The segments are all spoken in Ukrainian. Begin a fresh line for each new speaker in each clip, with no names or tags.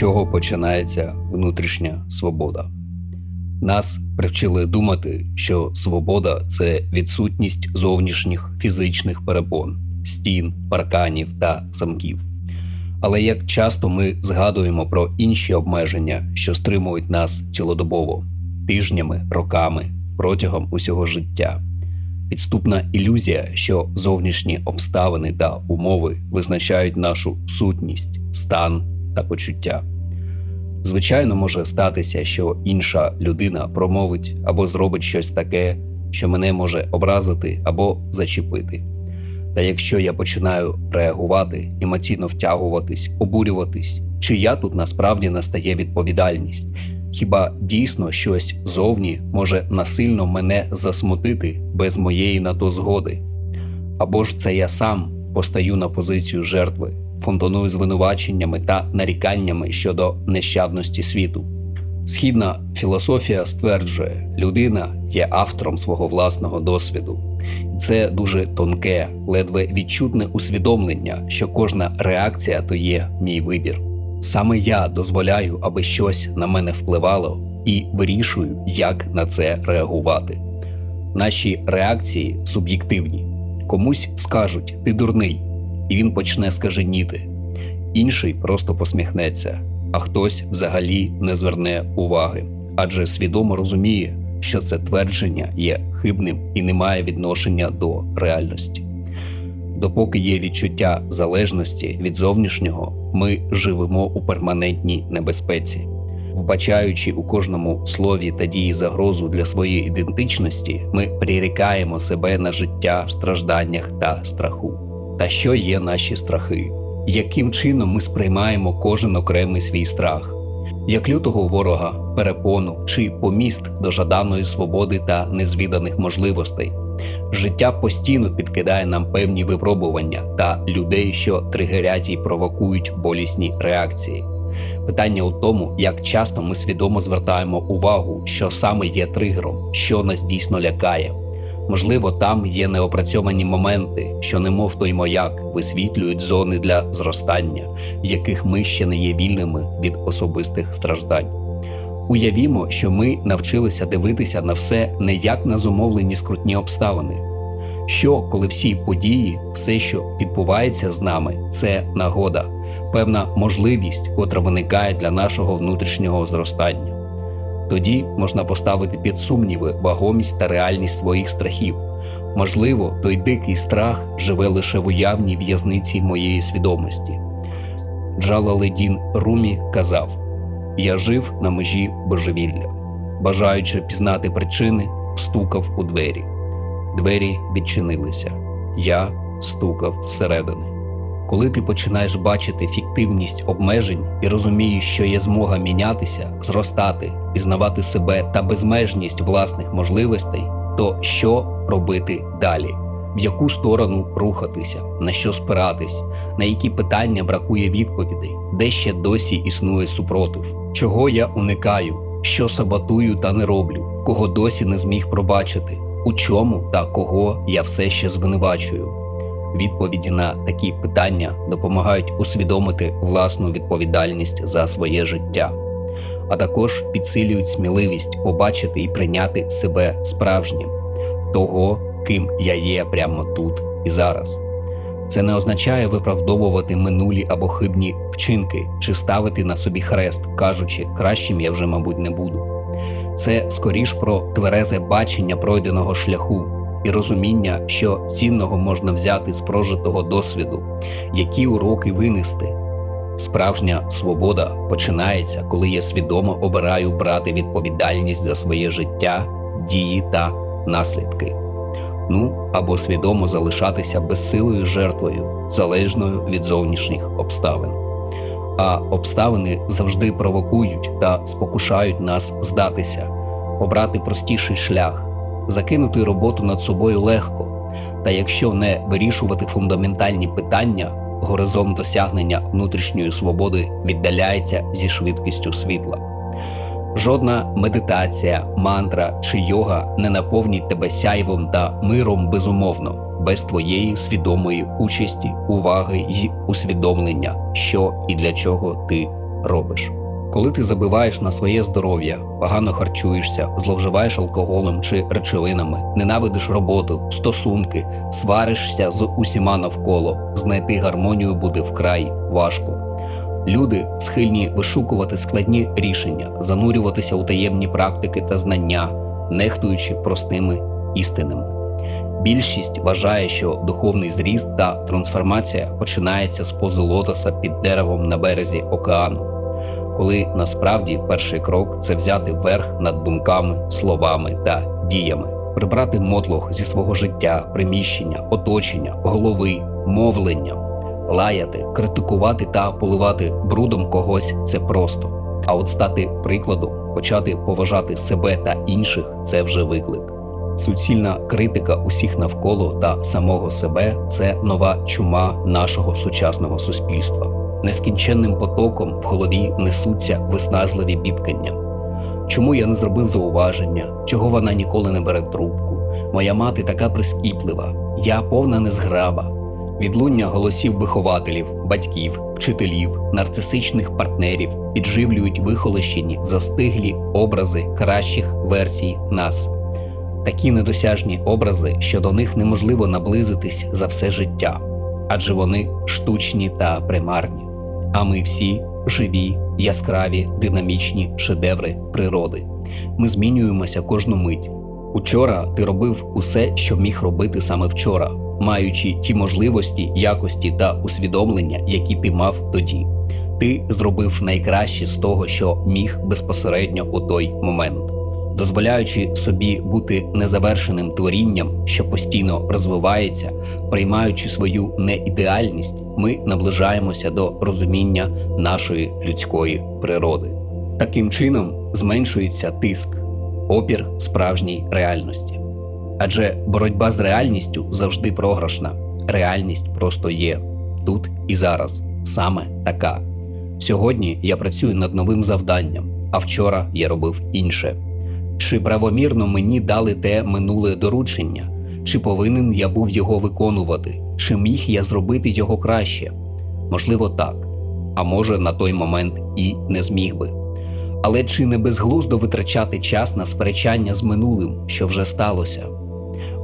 чого починається внутрішня свобода. Нас привчили думати, що свобода це відсутність зовнішніх фізичних перепон, стін, парканів та замків. Але як часто ми згадуємо про інші обмеження, що стримують нас цілодобово, тижнями, роками, протягом усього життя. Підступна ілюзія, що зовнішні обставини та умови визначають нашу сутність, стан та почуття. Звичайно, може статися, що інша людина промовить або зробить щось таке, що мене може образити або зачепити. Та якщо я починаю реагувати, емоційно втягуватись, обурюватись, чия тут насправді настає відповідальність? Хіба дійсно щось зовні може насильно мене засмутити без моєї на то згоди? Або ж це я сам постаю на позицію жертви, фонтаную звинуваченнями та наріканнями щодо нещадності світу. Східна філософія стверджує, людина є автором свого власного досвіду. Це дуже тонке, ледве відчутне усвідомлення, що кожна реакція то є мій вибір. Саме я дозволяю, аби щось на мене впливало, і вирішую, як на це реагувати. Наші реакції суб'єктивні. Комусь скажуть ти дурний, і він почне скаженіти. Інший просто посміхнеться, а хтось взагалі не зверне уваги, адже свідомо розуміє, що це твердження є хибним і не має відношення до реальності. Допоки є відчуття залежності від зовнішнього, ми живемо у перманентній небезпеці, вбачаючи у кожному слові та дії загрозу для своєї ідентичності, ми прирікаємо себе на життя в стражданнях та страху. Та що є наші страхи? Яким чином ми сприймаємо кожен окремий свій страх? Як лютого ворога, перепону чи поміст до жаданої свободи та незвіданих можливостей? Життя постійно підкидає нам певні випробування та людей, що тригерять і провокують болісні реакції. Питання у тому, як часто ми свідомо звертаємо увагу, що саме є тригером, що нас дійсно лякає. Можливо, там є неопрацьовані моменти, що, немов той маяк, висвітлюють зони для зростання, в яких ми ще не є вільними від особистих страждань. Уявімо, що ми навчилися дивитися на все не як на зумовлені скрутні обставини. Що, коли всі події, все, що відбувається з нами, це нагода, певна можливість, котра виникає для нашого внутрішнього зростання. Тоді можна поставити під сумніви вагомість та реальність своїх страхів. Можливо, той дикий страх живе лише в уявній в'язниці моєї свідомості. Джалаледін Румі казав: Я жив на межі божевілля, бажаючи пізнати причини, стукав у двері. Двері відчинилися. Я стукав зсередини. Коли ти починаєш бачити фіктивність обмежень і розумієш, що є змога мінятися, зростати, пізнавати себе та безмежність власних можливостей, то що робити далі? В яку сторону рухатися, на що спиратись, на які питання бракує відповідей, де ще досі існує супротив, чого я уникаю, що саботую та не роблю, кого досі не зміг пробачити, у чому та кого я все ще звинувачую. Відповіді на такі питання допомагають усвідомити власну відповідальність за своє життя, а також підсилюють сміливість побачити і прийняти себе справжнім, того, ким я є прямо тут і зараз. Це не означає виправдовувати минулі або хибні вчинки чи ставити на собі хрест, кажучи, кращим я вже, мабуть, не буду. Це скоріш про тверезе бачення пройденого шляху і розуміння, що цінного можна взяти з прожитого досвіду, які уроки винести. Справжня свобода починається, коли я свідомо обираю брати відповідальність за своє життя, дії та наслідки. Ну або свідомо залишатися безсилою жертвою, залежною від зовнішніх обставин. А обставини завжди провокують та спокушають нас здатися, обрати простіший шлях, закинути роботу над собою легко, та якщо не вирішувати фундаментальні питання, горизонт досягнення внутрішньої свободи віддаляється зі швидкістю світла. Жодна медитація, мантра чи йога не наповнить тебе сяйвом та миром безумовно, без твоєї свідомої участі, уваги й усвідомлення, що і для чого ти робиш. Коли ти забиваєш на своє здоров'я, погано харчуєшся, зловживаєш алкоголем чи речовинами, ненавидиш роботу, стосунки, сваришся з усіма навколо, знайти гармонію буде вкрай важко. Люди схильні вишукувати складні рішення, занурюватися у таємні практики та знання, нехтуючи простими істинами. Більшість вважає, що духовний зріст та трансформація починається з пози лотоса під деревом на березі океану, коли насправді перший крок це взяти верх над думками, словами та діями, прибрати мотлох зі свого життя, приміщення, оточення, голови, мовлення, лаяти, критикувати та поливати брудом когось це просто. А от стати прикладом, почати поважати себе та інших це вже виклик. Суцільна критика усіх навколо та самого себе це нова чума нашого сучасного суспільства. Нескінченним потоком в голові несуться виснажливі бідкання. Чому я не зробив зауваження? Чого вона ніколи не бере трубку? Моя мати така прискіплива, я повна незграба. Відлуння голосів вихователів, батьків, вчителів, нарцисичних партнерів підживлюють вихолощені, застиглі образи кращих версій нас такі недосяжні образи, що до них неможливо наблизитись за все життя, адже вони штучні та примарні. А ми всі живі, яскраві, динамічні шедеври природи. Ми змінюємося кожну мить. Учора ти робив усе, що міг робити саме вчора, маючи ті можливості, якості та усвідомлення, які ти мав тоді. Ти зробив найкраще з того, що міг безпосередньо у той момент дозволяючи собі бути незавершеним творінням, що постійно розвивається, приймаючи свою неідеальність, ми наближаємося до розуміння нашої людської природи. Таким чином зменшується тиск, опір справжній реальності. Адже боротьба з реальністю завжди програшна. Реальність просто є тут і зараз, саме така. Сьогодні я працюю над новим завданням, а вчора я робив інше. Чи правомірно мені дали те минуле доручення, чи повинен я був його виконувати, чи міг я зробити його краще? Можливо, так, а може на той момент і не зміг би. Але чи не безглуздо витрачати час на сперечання з минулим, що вже сталося?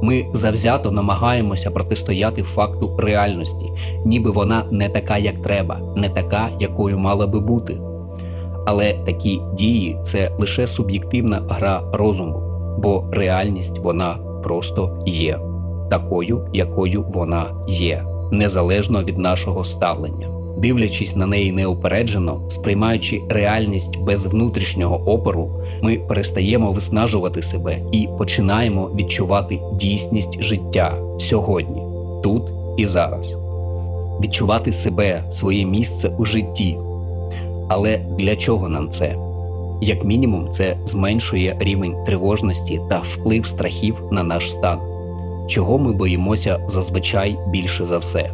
Ми завзято намагаємося протистояти факту реальності, ніби вона не така, як треба, не така, якою мала би бути. Але такі дії це лише суб'єктивна гра розуму, бо реальність вона просто є, такою, якою вона є, незалежно від нашого ставлення. Дивлячись на неї неупереджено, сприймаючи реальність без внутрішнього опору, ми перестаємо виснажувати себе і починаємо відчувати дійсність життя сьогодні, тут і зараз, відчувати себе, своє місце у житті. Але для чого нам це? Як мінімум, це зменшує рівень тривожності та вплив страхів на наш стан, чого ми боїмося зазвичай більше за все: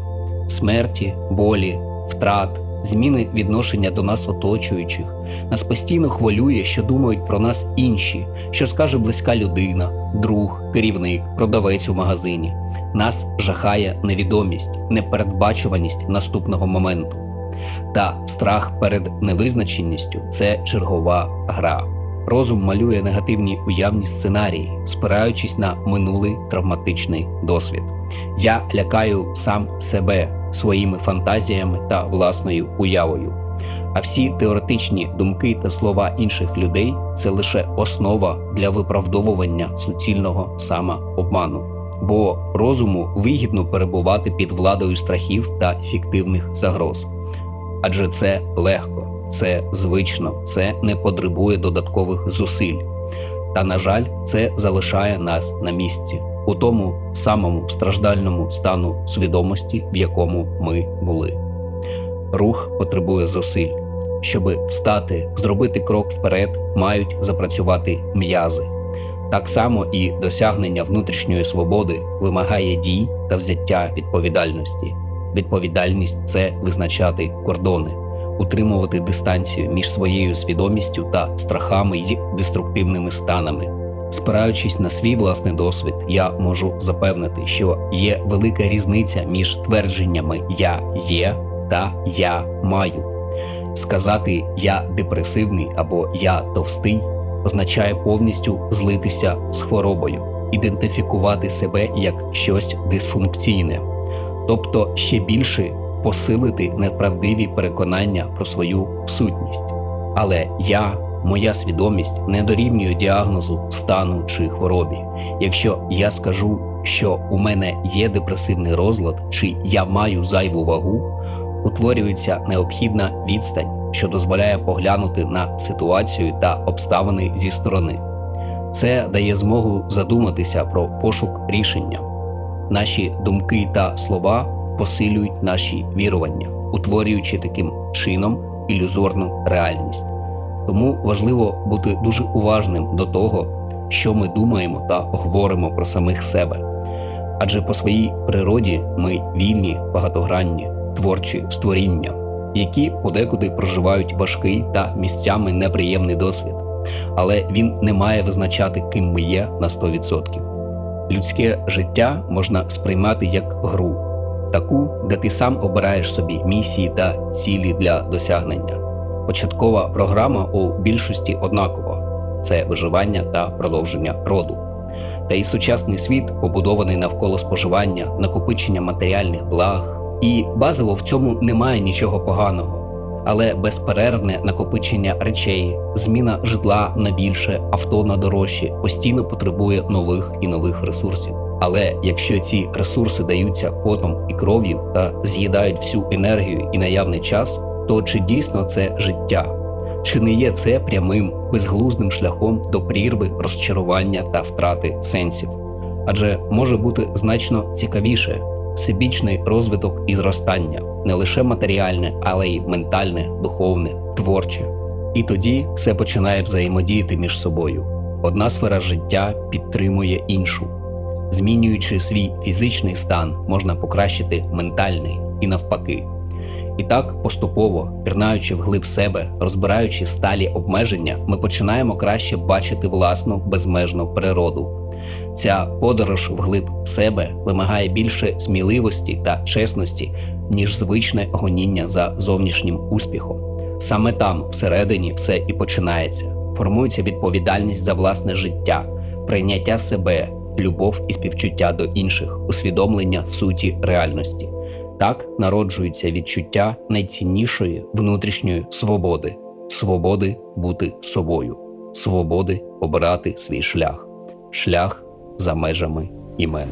смерті, болі, втрат, зміни відношення до нас оточуючих. Нас постійно хвилює, що думають про нас інші, що скаже близька людина, друг, керівник, продавець у магазині. Нас жахає невідомість, непередбачуваність наступного моменту. Та страх перед невизначеністю це чергова гра. Розум малює негативні уявні сценарії, спираючись на минулий травматичний досвід. Я лякаю сам себе своїми фантазіями та власною уявою. А всі теоретичні думки та слова інших людей це лише основа для виправдовування суцільного самообману. Бо розуму вигідно перебувати під владою страхів та фіктивних загроз адже це легко, це звично, це не потребує додаткових зусиль. Та, на жаль, це залишає нас на місці у тому самому страждальному стану свідомості, в якому ми були. Рух потребує зусиль. Щоб встати, зробити крок вперед, мають запрацювати м'язи. Так само і досягнення внутрішньої свободи вимагає дій та взяття відповідальності. Відповідальність це визначати кордони, утримувати дистанцію між своєю свідомістю та страхами й деструктивними станами. Спираючись на свій власний досвід, я можу запевнити, що є велика різниця між твердженнями Я є та Я маю. Сказати я депресивний або я товстий означає повністю злитися з хворобою, ідентифікувати себе як щось дисфункційне, тобто ще більше посилити неправдиві переконання про свою сутність. Але я, моя свідомість не дорівнює діагнозу стану чи хворобі. Якщо я скажу, що у мене є депресивний розлад, чи я маю зайву вагу, утворюється необхідна відстань, що дозволяє поглянути на ситуацію та обставини зі сторони. Це дає змогу задуматися про пошук рішення. Наші думки та слова посилюють наші вірування, утворюючи таким чином ілюзорну реальність. Тому важливо бути дуже уважним до того, що ми думаємо та говоримо про самих себе. Адже по своїй природі ми вільні, багатогранні, творчі створіння, які подекуди проживають важкий та місцями неприємний досвід, але він не має визначати, ким ми є на 100%. Людське життя можна сприймати як гру, таку, де ти сам обираєш собі місії та цілі для досягнення. Початкова програма у більшості однакова це виживання та продовження роду. Та й сучасний світ побудований навколо споживання, накопичення матеріальних благ, і базово в цьому немає нічого поганого. Але безперервне накопичення речей, зміна житла на більше, авто на дорожче постійно потребує нових і нових ресурсів. Але якщо ці ресурси даються потом і кров'ю та з'їдають всю енергію і наявний час, то чи дійсно це життя? Чи не є це прямим безглуздим шляхом до прірви, розчарування та втрати сенсів? Адже може бути значно цікавіше всебічний розвиток і зростання, не лише матеріальне, але й ментальне, духовне, творче. І тоді все починає взаємодіяти між собою. Одна сфера життя підтримує іншу. Змінюючи свій фізичний стан, можна покращити ментальний і навпаки. І так, поступово, пірнаючи вглиб себе, розбираючи сталі обмеження, ми починаємо краще бачити власну безмежну природу. Ця подорож вглиб себе вимагає більше сміливості та чесності, ніж звичне гоніння за зовнішнім успіхом. Саме там, всередині, все і починається. Формується відповідальність за власне життя, прийняття себе, любов і співчуття до інших, усвідомлення суті реальності. Так народжується відчуття найціннішої внутрішньої свободи, свободи бути собою, свободи обирати свій шлях, шлях за межами імен.